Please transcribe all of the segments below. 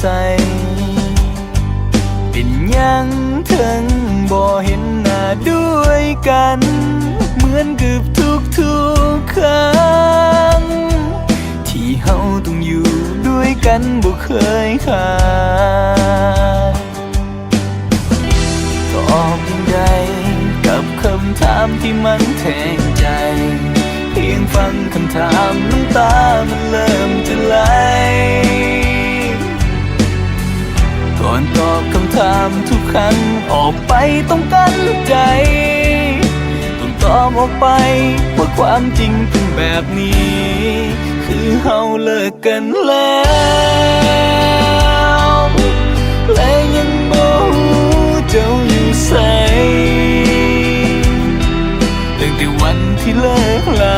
ใส เป็นยังทั้งบ่เห็นหน้าด้วยกัน เหมือนกับทุกทุกครั้ง ที่เฮาต้องอยู่ด้วยกันบ่เคยขาดตอบยังไงกับคำถามที่มันแทงใจ เพียงฟังคำถามน้ำตามันเลยามทุกครั้งออกไปต้องกั้นใจ ต้องตอบออกไปว่าความจริงเป็นแบบนี้ คือเฮาเลิกกันแล้วและยังบ่รู้เจ้าอยู่ใสตั้งแต่วันที่เลิกลา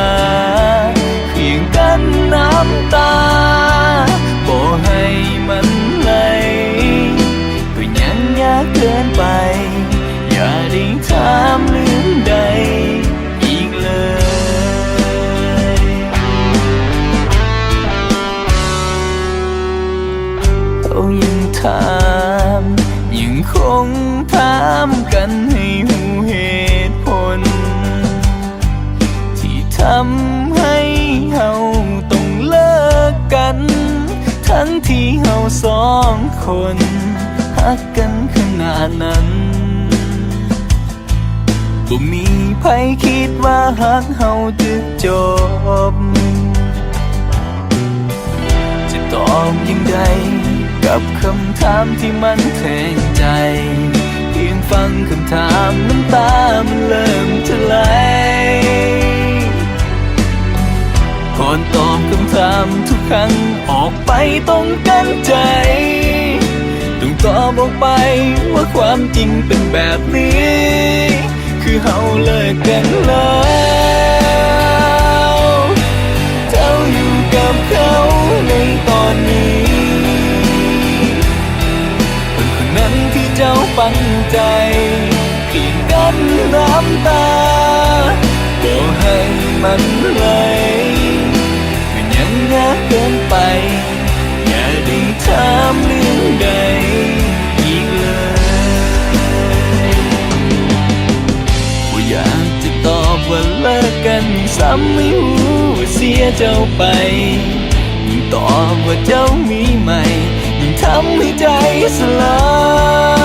ยังคงถามกันให้หูเหตุผล ที่ทำให้เฮาต้องเลิกกัน ทั้งที่เฮาสองคนฮักกันขนาดนั้นบ่มีใครคิดว่าฮักเฮาจะจบ จะตอบยังไง กับคำถามที่มันแทงใจ เพียงฟังคำถามน้ำตามันเริ่มจะไหลก่อนตอบคำถามทุกครั้งออกไปต้องกันใจต้องตอบออกไปว่าความจริงเป็นแบบนี้ คือเฮาเลิกกันแล้ว เจ้าปังใจเพียงกันน้ำตาก็ให้มันไหลก็ยังยาเกินไป อย่าได้ถามเรื่องใดอีกเลยว่าอยากจะตอบว่าเลิกกันซ้ำไม่รู้ว่าเสียเจ้าไปยิ่งตอบว่าเจ้ามีใหม่ยิ่งทำให้ใจสลาย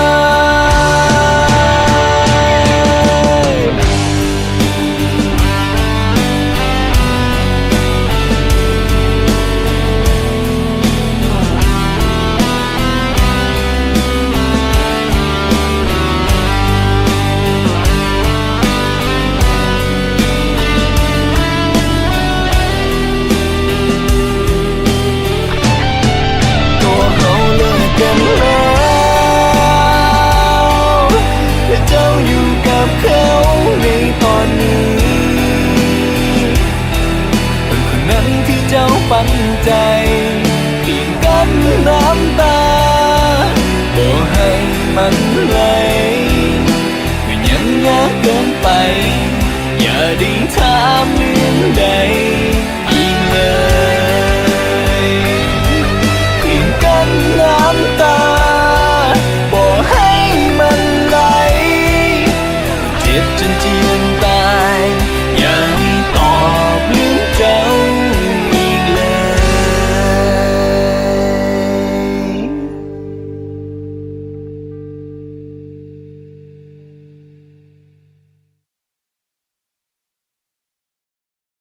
ฝันใจเพียงกันน้ำตาก็ให้มันไหลก็ยังยากเกินไป อย่าได้ถามเรื่องใด